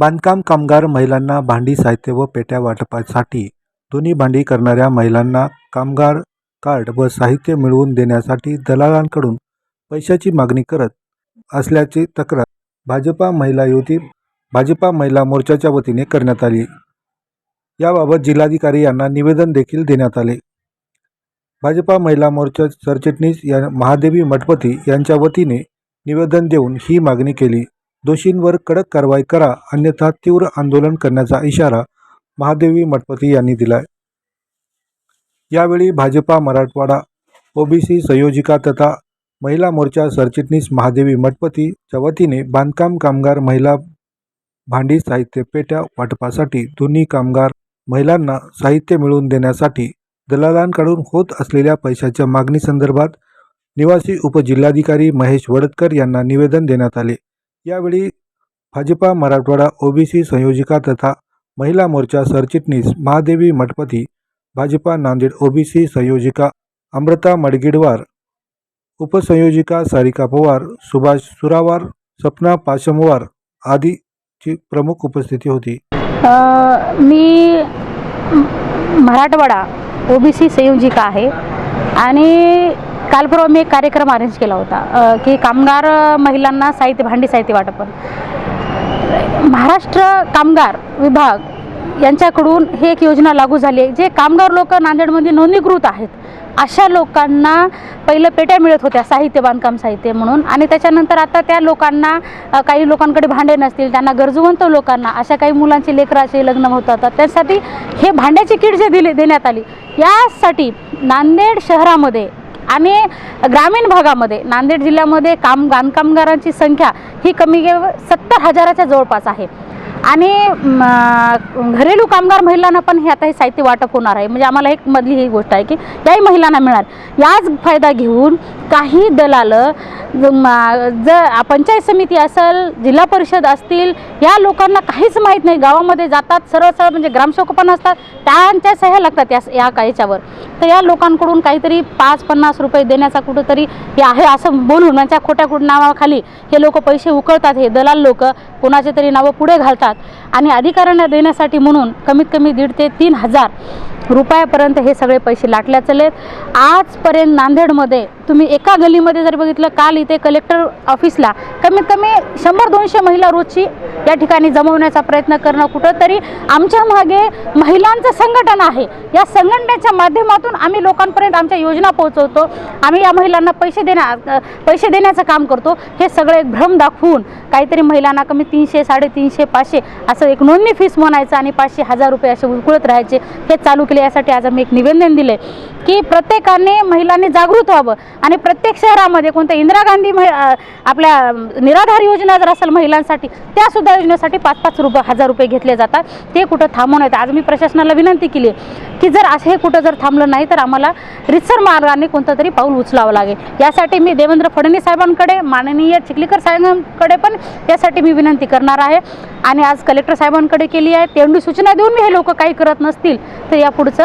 बांधकाम कामगार महिलांना भांडी साहित्य व पेट्या वाटपासाठी दोन्ही भांडी करणाऱ्या महिलांना कामगार कार्ड व साहित्य मिळवून देण्यासाठी दलालांकडून पैशाची मागणी करत असल्याची तक्रार भाजपा महिला युती भाजपा महिला मोर्चाच्या वतीने करण्यात आली. याबाबत जिल्हाधिकारी यांना निवेदन देखील देण्यात आले. भाजपा महिला मोर्चा सरचिटणीस या महादेवी मठपती यांच्या वतीने निवेदन देऊन ही मागणी केली. दोषींवर कडक कारवाई करा अन्यथा तीव्र आंदोलन करण्याचा इशारा महादेवी मठपती यांनी दिलाय. यावेळी भाजपा मराठवाडा ओबीसी संयोजिका तथा महिला मोर्चा सरचिटणीस महादेवी मठपतीच्या वतीने बांधकाम कामगार महिला भांडी साहित्य पेट्या वाटपासाठी दोन्ही कामगार महिलांना साहित्य मिळवून देण्यासाठी दलालांकडून होत असलेल्या पैशाच्या मागणीसंदर्भात निवासी उपजिल्हाधिकारी महेश वडतकर यांना निवेदन देण्यात आले. यावेळी भाजपा मराठवाडा ओबीसी संयोजिका तथा महिला मोर्चा सरचिटणीस महादेवी मठपती भाजपा नांदेड ओबीसी संयोजिका अमृता मडगिडवार उपसंयोजिका सारिका पवार सुभाष सुरावार सपना पाशमवार आदीची प्रमुख उपस्थिती होती. अ, मी मराठवाडा ओबीसी संयोजिका आहे आणि कालपूर्व मी एक कार्यक्रम अरेंज केला होता की कामगार महिलांना साहित्य भांडी साहित्य वाटप महाराष्ट्र कामगार विभाग यांच्याकडून हे एक योजना लागू झाली आहे जे कामगार लोक नांदेडमध्ये नोंदणीकृत आहेत. अशा लोकांना पहिलं पेट्या मिळत होत्या साहित्य बांधकाम साहित्य म्हणून. आणि त्याच्यानंतर आता त्या लोकांना काही लोकांकडे भांडे नसतील त्यांना गरजवंत लोकांना अशा काही मुलांची लेकराचे लग्न होतात त्यासाठी हे भांड्याची किट जे दिली देण्यात आली. यासाठी नांदेड शहरामध्ये आणि ग्रामीण भागामध्ये नांदेड जिल्ह्यामध्ये काम बांधकामगारांची संख्या ही कमी सत्तर हजाराच्या जवळपास आहे. आणि घरेलू कामगार महिलांना पण हे आता हे साहित्य वाटप होणार आहे. म्हणजे आम्हाला एक मधली ही गोष्ट आहे की याही महिलांना मिळणार. याच फायदा घेऊन काही दलाल जर पंचायत समिती असेल जिल्हा परिषद असतील या लोकांना काहीच माहीत नाही. गावामध्ये जातात सरळ सरळ म्हणजे ग्रामसेवक पण असतात त्यांच्या सह्या लागतात या या कायच्यावर तर या लोकांकडून काहीतरी पाच पन्नास रुपये देण्याचा कुठंतरी हे आहे असं बोलून त्यांच्या म्हणजे खोट्या कुठ नावाखाली हे लोक पैसे उकळतात हे दलाल लोक कोणाचे तरी नावं पुढे घालतात. आणि अधिकाऱ्यांना देण्यासाठी म्हणून कमीत कमी दीड ते तीन हजार रुपयापर्यंत हे सगळे पैसे लाटल्या चलेत आजपर्यंत नांदेडमध्ये तुम्ही एका गलीमध्ये जर बघितलं काल इथे कलेक्टर ऑफिसला कमीत कमी शंभर दोनशे महिला रोजची या ठिकाणी जमवण्याचा प्रयत्न करणं कुठंतरी आमच्या मागे महिलांचं संघटन आहे. या संघटनेच्या माध्यमातून आम्ही लोकांपर्यंत आमच्या योजना पोहोचवतो. आम्ही या महिलांना पैसे देण्या पैसे देण्याचं काम करतो. हे सगळं एक भ्रम दाखवून काहीतरी महिलांना कमी तीनशे साडेतीनशे पाचशे असं एक नोंदणी फीस म्हणायचं आणि पाचशे हजार रुपये असे उकळत राहायचे हे चालू केले यासाठी आज आम्ही एक निवेदन दिले की प्रत्येकाने महिलांनी जागृत व्हावं आणि प्रत्येक शहरामध्ये कोणत्या इंदिरा गांधी आपल्या निराधार योजना जर असेल महिलांसाठी त्यासुद्धा योजनेसाठी पाच पाच रुपये हजार रुपये घेतले जातात. ते कुठं थांबवण्यात आज मी प्रशासनाला विनंती केली की जर असं हे कुठं जर थांबलं नाही तर आम्हाला रितसर मार्गाने कोणतं तरी पाऊल उचलावं लागेल. यासाठी मी देवेंद्र फडणवीस साहेबांकडे माननीय चिखलीकर साहेबांकडे पण यासाठी मी विनंती करणार आहे. आणि आज कलेक्टर साहेबांकडे केली आहे. तेवढी सूचना देऊन मी हे लोक काही करत नसतील तर या पुढचं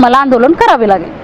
मला आंदोलन करावे लागेल.